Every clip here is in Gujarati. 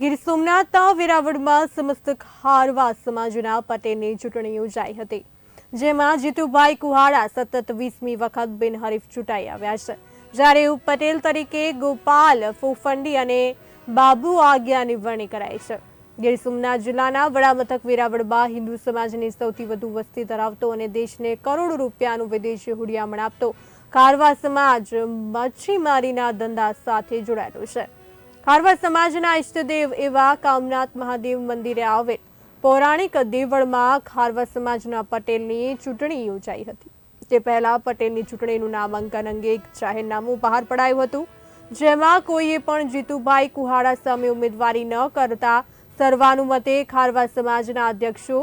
ગીર સોમનાથના વેરાવળમાં સમસ્ત ખારવા સમાજના પટેલની ચૂંટણી યોજાઈ હતી, જેમાં જીતુભાઈ કુહાડા સતત વીસમી વખત બિનહરીફ ચૂંટાઈ આવ્યા છે. જ્યારે પટેલ તરીકે ગોપાલ ફોફંડી અને બાબુ આગ્યાની વરણી કરાઈ છે. ગીર સોમનાથ જિલ્લાના વડામથક વેરાવળમાં હિન્દુ સમાજની સૌથી વધુ વસ્તી ધરાવતો અને દેશને કરોડો રૂપિયાનું વિદેશી હુડિયામણ આપતો કારવા સમાજ મચ્છીમારીના ધંધા સાથે જોડાયેલો છે. ખારવા સમાજના ઇષ્ટદેવ એવા કામનાથ મહાદેવ મંદિરે આવેલ. પૌરાણિક દેવળમાં ખારવા સમાજના પટેલની ચૂંટણી યોજાઈ હતી. તે પહેલા પટેલની ચૂંટણીનું નામાંકન અંગે એક જાહેરનામું બહાર પડાયું હતું. જેમાં કોઈએ પણ જીતુભાઈ કુહાડા સામે ઉમેદવારી ન કરતા સર્વાનુમતે ખારવા સમાજના અધ્યક્ષો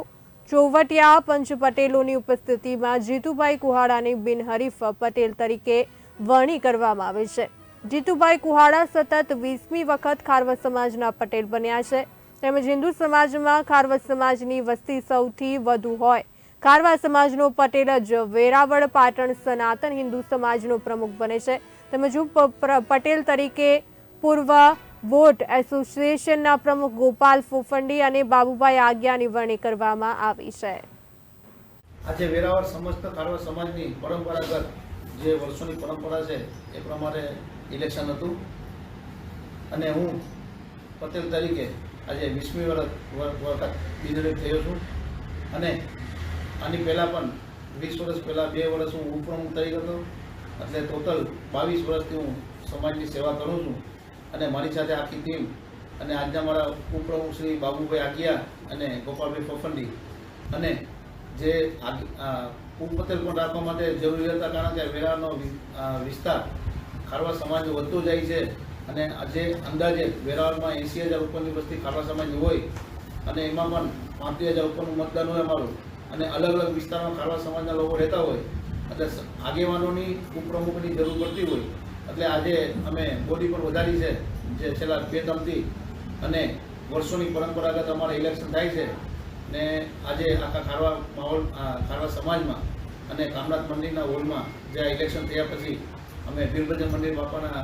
ચોવટિયા પંચ પટેલોની ઉપસ્થિતિમાં જીતુભાઈ કુહાડાની બિનહરીફ પટેલ તરીકે વરણી કરવામાં આવે છે. જીતુભાઈ કુહાડા સતત વીસમી વખત ખારવા સમાજના પટેલ બન્યા છે. તેમજ હિન્દુ સમાજમાં ખારવા સમાજની વસ્તી સૌથી વધુ હોય. ખારવા સમાજનો પટેલ જ વેરાવળ પાટણ સનાતન હિન્દુ સમાજનો પ્રમુખ બને છે. તેમજ પટેલ તરીકે પૂર્વ વોટ એસોસિએશનના પ્રમુખ ગોપાલ ફોફંડી અને બાબુભાઈ આગિયાની વરણી કરવામાં આવી છે. આજે વેરાવળ સમસ્ત ખારવા સમાજની પરંપરાગત જે વર્ષોની પરંપરા છે, એ પ્રમાણે ઇલેક્શન હતું. અને હું પટેલ તરીકે આજે વીસમી વખત બિનહરીફ થયો છું. અને આની પહેલાં પણ વીસ વર્ષ પહેલાં બે વર્ષ હું ઉપપ્રમુખ તરીકે હતો. એટલે ટોટલ બાવીસ વર્ષથી હું સમાજની સેવા કરું છું. અને મારી સાથે આખી ટીમ અને આજના મારા ઉપપ્રમુખ શ્રી બાબુભાઈ આગિયા અને ગોપાલભાઈ ફફંડી અને જે ઉપપટેલ પણ રાખવા માટે જરૂરી હતા. કારણ કે વેરાનો વિસ્તાર ખારવા સમાજ વધતો જાય છે અને આજે અંદાજે વેરાવળમાં એંસી હજાર ઉપરની વસ્તી ખારવા સમાજની હોય અને એમાં પણ પાંત્રીસ હજાર ઉપરનું મતદાન હોય અમારું અને અલગ અલગ વિસ્તારમાં ખારવા સમાજના લોકો રહેતા હોય એટલે આગેવાનોની ઉપપ્રમુખની જરૂર પડતી હોય એટલે આજે અમે બોડી પણ વધારી છે જે છેલ્લા બે ત્રણથી અને વર્ષોની પરંપરાગત અમારે ઇલેક્શન થાય છે ને આજે આખા ખારવા માહોલ ખારવા સમાજમાં અને કામરાજ મંદિરના હોલમાં જે આ ઇલેક્શન થયા પછી અમે બિરભજન મંદિર બાપાના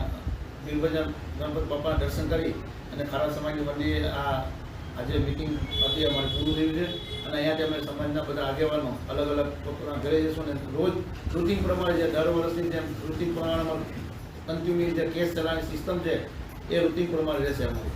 બિરભજન ગણપત બાપાના દર્શન કરી અને ખારા સમાજની મંદિરે આ આજે મિટિંગ હતી, અમારે પૂરું થયું છે. અને અહીંયાથી અમે સમાજના બધા આગેવાનો અલગ અલગ પોતાના ઘરે જઈશું અને રોજ રૂટીન પ્રમાણે જે દર વર્ષની જેમ રૂટીન પ્રમાણમાં કન્ટિન્યુ જે કેસ ચલાવવાની સિસ્ટમ છે, એ રૂટીન પ્રમાણે રહેશે અમારું.